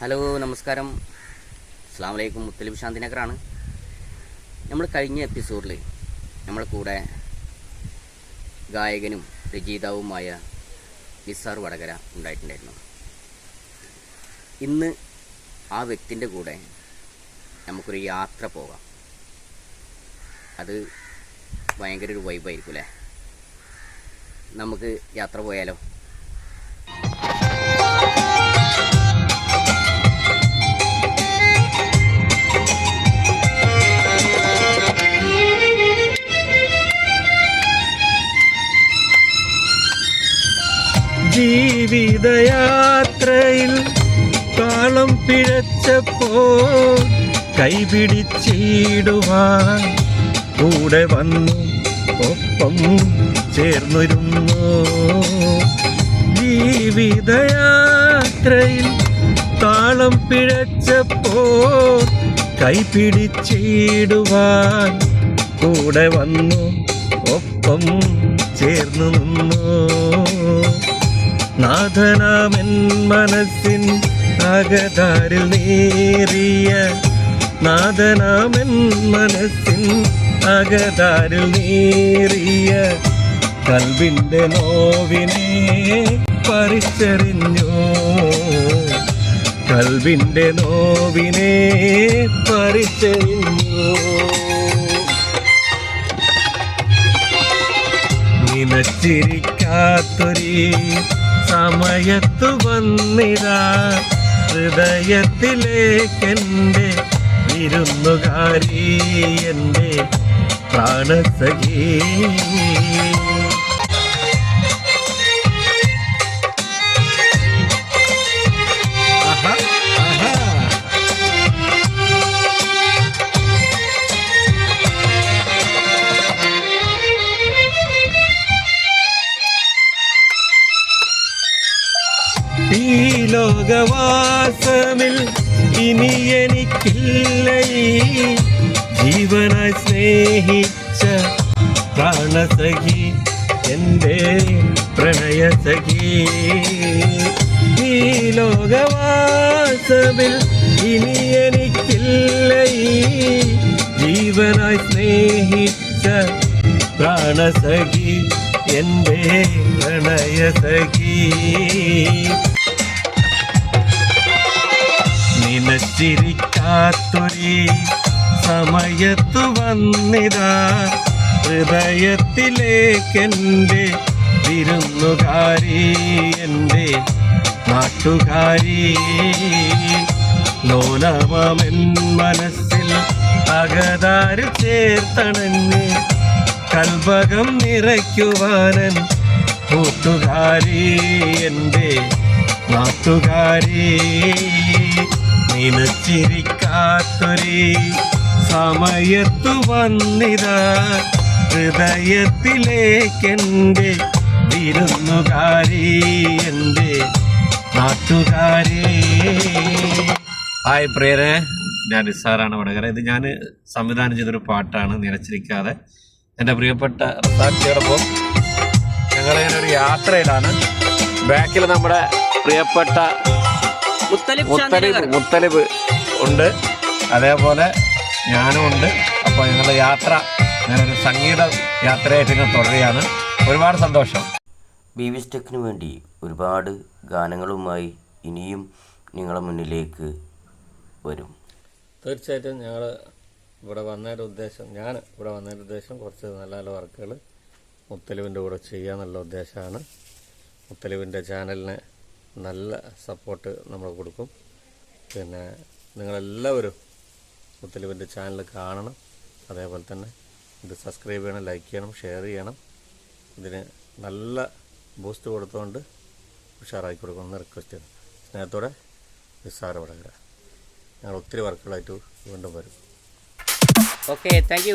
Hello നമസ്കാരം. അസ്സാം വലൈക്കും മുത്തലിബ് ശാന്തിനഗറാണ്. നമ്മൾ കഴിഞ്ഞ എപ്പിസോഡിൽ നമ്മളെ കൂടെ ഗായകനും രചയിതാവുമായ നിസാർ വടകര ഉണ്ടായിട്ടുണ്ടായിരുന്നു. ഇന്ന് ആ വ്യക്തിന്റെ കൂടെ നമുക്കൊരു യാത്ര പോകാം. അത് ഭയങ്കര ഒരു വൈബായിരിക്കും അല്ലേ? നമുക്ക് യാത്ര പോയാലോ? ജീവിതയാത്രയിൽ കാളം പിഴച്ചപ്പോ കൈപിടിച്ചിടുവാൻ കൂടെ വന്നു ഒപ്പം ചേർന്നിരുന്നു ജീവിതയാത്രയിൽ താളം പിഴച്ചപ്പോ കൈപിടിച്ചിടുവാൻ കൂടെ വന്നു ഒപ്പം ചേർന്നു നിന്നു. നാഥനാമൻ മനസ്സിൻ അകതാരിൽ നേറിയ നാഥനാമൻ മനസ്സിൻ അകതാരിൽ നേറിയ കൽവിന്റെ നോവിനെ പറിച്ചറിഞ്ഞു കൽവിന്റെ നോവിനെ പറിച്ചറിഞ്ഞു നിനച്ചിരിക്കാത്തൊരു സമയത്തു വന്നിരാ ഹൃദയത്തിലേക്കെന്റെ വിരുന്നുകാരി എന്റെ പ്രാണസഖീ. ലോകവാസമിൽ ഇനി എനിക്കില്ല. ജീവനായി സ്നേഹിച്ച പ്രാണസഖി എന്റെ പ്രണയസഖി. ഈ ലോകവാസമിൽ ഇനി എനിക്കില്ല. ജീവനായി സ്നേഹിച്ച പ്രാണസഖി എന്റെ പ്രണയസഖി. നിനച്ചിരിക്കാത്തൊരു സമയത്തു വന്നിതാ. ഹൃദയത്തിലേക്കെന്റെ വിരുന്നുകാരി എന്റെ നാട്ടുകാരി. ലോലമൻ മനസ്സിൽ അകതാര് ചേർത്തണഞ്ഞ് കൽഭകം നിറയ്ക്കുവാനൻ കൂട്ടുകാരി എന്റെ നാട്ടുകാരി. നിനച്ചിരിക്കാത്തൊരു സമയത്തു വന്നിതാ. ഹൃദയത്തിലേക്കെന്റെ വിരുന്നുകാരി എന്റെ ഹായ് പ്രിയരെ ഞാൻ നിസാറാണ് വടകര. ഇത് ഞാൻ സംവിധാനം ചെയ്തൊരു പാട്ടാണ് നിലച്ചിരിക്കാതെ. എന്റെ പ്രിയപ്പെട്ട റസാക്ഷിയോടൊപ്പം ഞങ്ങളിങ്ങനെ ഒരു യാത്രയിലാണ്. ബാക്കിൽ നമ്മുടെ പ്രിയപ്പെട്ട മുത്തലിബ് മുത്തലിബ് ഉണ്ട്. അതേപോലെ ഞാനും ഉണ്ട്. അപ്പോൾ ഞങ്ങളുടെ യാത്ര ഞാനൊരു സംഗീത യാത്രയായിട്ട് ഇങ്ങനെ തുടരുകയാണ്. ഒരുപാട് സന്തോഷം. ബി വി സ്റ്റെക്കിന് വേണ്ടി ഒരുപാട് ഗാനങ്ങളുമായി ഇനിയും നിങ്ങളുടെ മുന്നിലേക്ക് വരും. തീർച്ചയായിട്ടും ഞങ്ങൾ ഇവിടെ വന്നതിന്റെ ഉദ്ദേശം ഞാൻ ഇവിടെ വന്നതിന്റെ ഉദ്ദേശം കുറച്ച് നല്ല നല്ല വർക്കുകൾ മുത്തലിവിന്റെ കൂടെ ചെയ്യാന്നുള്ള ഉദ്ദേശമാണ്. മുത്തലിവിന്റെ ചാനലിന് നല്ല സപ്പോർട്ട് നമ്മൾ കൊടുക്കും. പിന്നെ നിങ്ങളെല്ലാവരും മുത്തലിബിന്റെ ചാനൽ കാണണം. അതേപോലെ തന്നെ ഇത് സബ്സ്ക്രൈബ് ചെയ്യണം ലൈക്ക് ചെയ്യണം ഷെയർ ചെയ്യണം. ഇതിന് നല്ല ബൂസ്റ്റ് കൊടുത്തുകൊണ്ട് ഉഷാറാക്കി കൊടുക്കണമെന്ന് റിക്വസ്റ്റ് ചെയ്യുന്നു സ്നേഹത്തോടെ നിസ്സാര വടകര ഞങ്ങൾ ഒത്തിരി വർക്കുകളായിട്ട് വീണ്ടും വരും. Okay thank